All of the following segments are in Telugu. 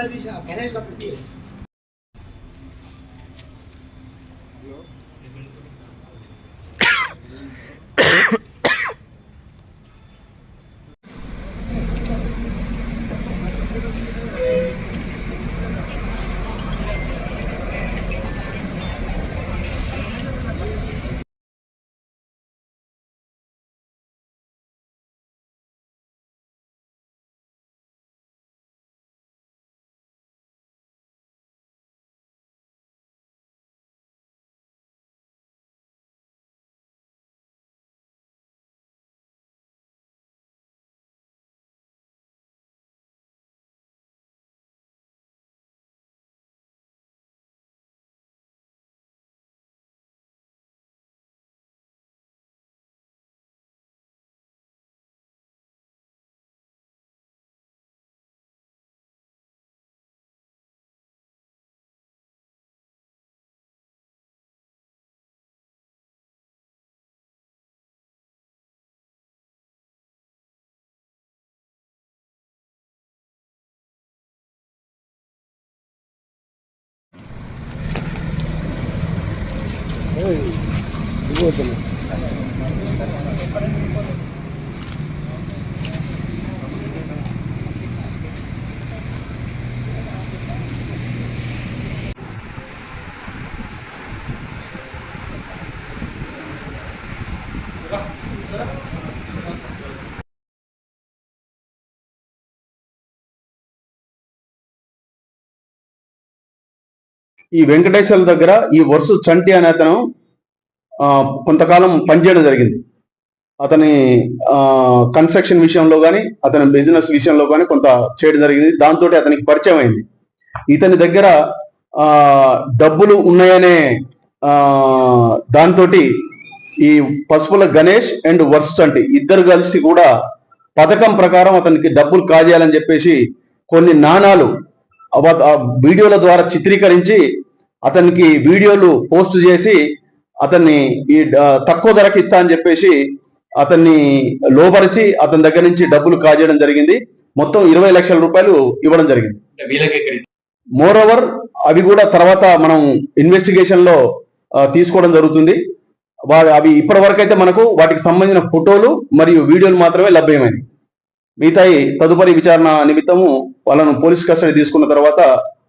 అలా తీసిన గణేష్ అప్పుడు తీసి ఈ వెంకటేశ్వర దగ్గర ఈ వరుస చంటి అనే అతను కొంతకాలం పనిచేయడం జరిగింది. అతని కన్స్ట్రక్షన్ విషయంలో కానీ అతని బిజినెస్ విషయంలో కానీ కొంత చేయడం జరిగింది. దాంతో అతనికి పరిచయం అయింది. ఇతని దగ్గర డబ్బులు ఉన్నాయనే దాంతో ఈ పసుపుల గణేష్ అండ్ వర్స్ అంటే ఇద్దరు కలిసి కూడా పథకం ప్రకారం అతనికి డబ్బులు కాజేయాలని చెప్పేసి కొన్ని నాణాలు ఆ వీడియోల ద్వారా చిత్రీకరించి అతనికి వీడియోలు పోస్ట్ చేసి అతన్ని ఈ తక్కువ ధరకి ఇస్తా అని చెప్పేసి అతన్ని లోపరిచి అతని దగ్గర నుంచి డబ్బులు కాజేయడం జరిగింది. మొత్తం ఇరవై లక్షల రూపాయలు ఇవ్వడం జరిగింది. మోర్ ఓవర్ అవి కూడా తర్వాత మనం ఇన్వెస్టిగేషన్లో తీసుకోవడం జరుగుతుంది. అవి ఇప్పటి వరకు అయితే మనకు వాటికి సంబంధించిన ఫోటోలు మరియు వీడియోలు మాత్రమే లభ్యమైనవి. మిగతాయి తదుపరి విచారణ నిమిత్తము వాళ్ళను పోలీస్ కస్టడీ తీసుకున్న తర్వాత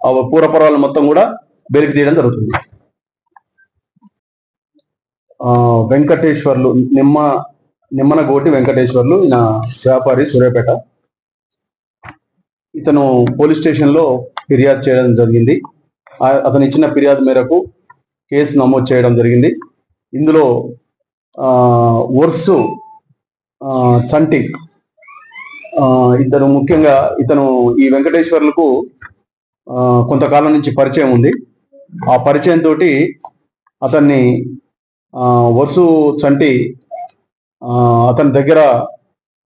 ఆ పూర్వపరాలు మొత్తం కూడా వెలికి తీయడం జరుగుతుంది. వెంకటేశ్వర్లు నిమ్మ నిమ్మనగోటి వెంకటేశ్వర్లు ఈయన వ్యాపారి సూర్యాపేట. ఇతను పోలీస్ స్టేషన్లో ఫిర్యాదు చేయడం జరిగింది. అతను ఇచ్చిన ఫిర్యాదు మేరకు కేసు నమోదు చేయడం జరిగింది. ఇందులో ఆ, వర్సు ఆ, చంటి ఇద్దరు ముఖ్యంగా ఇతను ఈ వెంకటేశ్వర్లకు కొంతకాలం నుంచి పరిచయం ఉంది. ఆ పరిచయం తోటి అతన్ని ఆ, చంటి అతని దగ్గర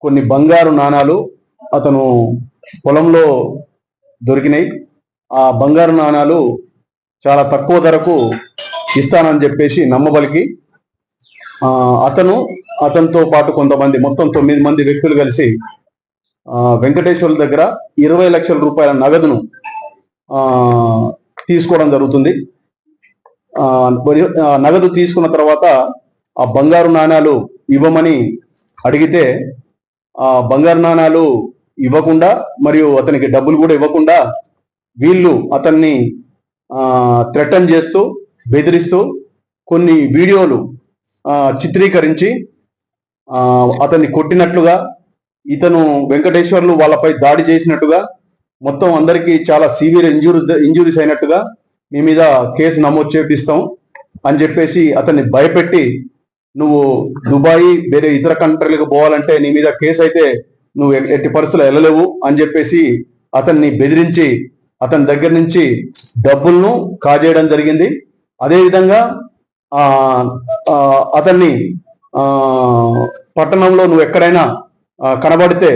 కొన్ని బంగారు నాణాలు అతను పొలంలో దొరికినాయి. ఆ బంగారు నాణాలు చాలా తక్కువ ధరకు ఇస్తానని చెప్పేసి నమ్మబలికి అతను అతనితో పాటు కొంతమంది మొత్తం తొమ్మిది మంది వ్యక్తులు కలిసి ఆ, వెంకటేశ్వర్ల దగ్గర ఇరవై లక్షల రూపాయల నగదును తీసుకోవడం జరుగుతుంది. నగదు తీసుకున్న తర్వాత ఆ బంగారు నాణాలు ఇవ్వమని అడిగితే ఆ బంగారు నాణాలు ఇవ్వకుండా మరియు అతనికి డబ్బులు కూడా ఇవ్వకుండా వీళ్ళు అతన్ని థ్రెటన్ చేస్తూ బెదిరిస్తూ కొన్ని వీడియోలు చిత్రీకరించి అతన్ని కొట్టినట్లుగా ఇతను వెంకటేశ్వర్లు వాళ్ళపై దాడి చేసినట్టుగా మొత్తం అందరికీ చాలా సివియర్ ఇంజూరీస్ ఇంజూరీస్ అయినట్టుగా మీ మీద కేసు నమోదు చేపిస్తాం అని చెప్పేసి అతన్ని భయపెట్టి నువ్వు దుబాయ్ వేరే ఇతర కంట్రీలకు పోవాలంటే నీ మీద కేసు అయితే నువ్వు ఎట్టి పరిస్థితులు వెళ్ళలేవు అని చెప్పేసి అతన్ని బెదిరించి అతని దగ్గర నుంచి డబ్బులను కాజేయడం జరిగింది. అదేవిధంగా అతన్ని పట్టణంలో నువ్వు ఎక్కడైనా కనబడితే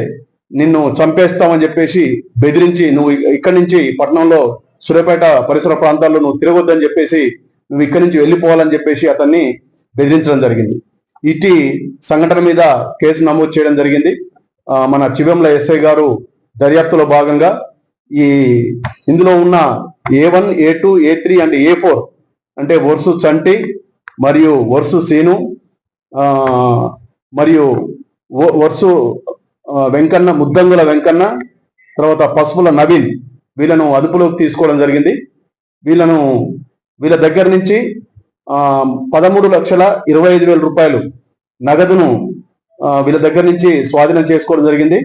నిన్ను చంపేస్తామని చెప్పేసి బెదిరించి నువ్వు ఇక్కడి నుంచి పట్టణంలో సూర్యాపేట పరిసర ప్రాంతాల్లో నువ్వు తిరగొద్దని చెప్పేసి నువ్వు ఇక్కడి నుంచి వెళ్ళిపోవాలని చెప్పేసి అతన్ని బెదిరించడం జరిగింది. ఇటీ సంఘటన మీద కేసు నమోదు చేయడం జరిగింది. మన చివెంల ఎస్ఐ గారు దర్యాప్తులో భాగంగా ఈ ఇందులో ఉన్న A one A two A three and A four అంటే వర్సు చంటి మరియు వర్సు సీను మరియు వరుసు వర్సు వెంకన్న ముద్దంగుల వెంకన్న తర్వాత పసుపుల నవీన్ వీళ్ళను అదుపులోకి తీసుకోవడం జరిగింది. వీళ్ళను వీళ్ళ దగ్గర నుంచి పదమూడు లక్షల ఇరవై ఐదు వేల రూపాయలు నగదును వీళ్ళ దగ్గర నుంచి స్వాధీనం చేసుకోవడం జరిగింది.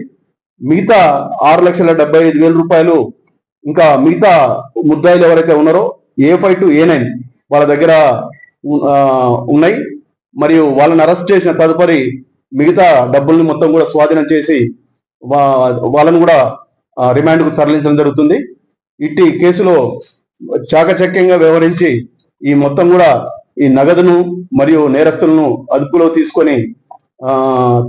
మిగతా ఆరు లక్షల డెబ్బై ఐదు వేల రూపాయలు ఇంకా మిగతా ముద్దాయిలు ఎవరైతే ఉన్నారో A five to A nine వాళ్ళ దగ్గర ఉన్నాయి. మరియు వాళ్ళని అరెస్ట్ చేసిన తదుపరి మిగతా డబ్బుల్ని మొత్తం కూడా స్వాధీనం చేసి వా- వాళ్ళను కూడా రిమాండ్కు తరలించడం జరుగుతుంది. ఇట్టి కేసులో చాకచక్యంగా వ్యవహరించి ఈ మొత్తం కూడా ఈ నగదును మరియు నేరస్తులను అదుపులో తీసుకొని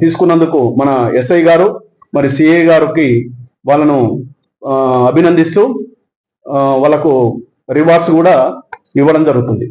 తీసుకున్నందుకు మన ఎస్ఐ గారు మరి సిఐ గారికి వాళ్ళను అభినందిస్తూ వాళ్ళకు రివార్డ్స్ కూడా ఇవ్వడం జరుగుతుంది.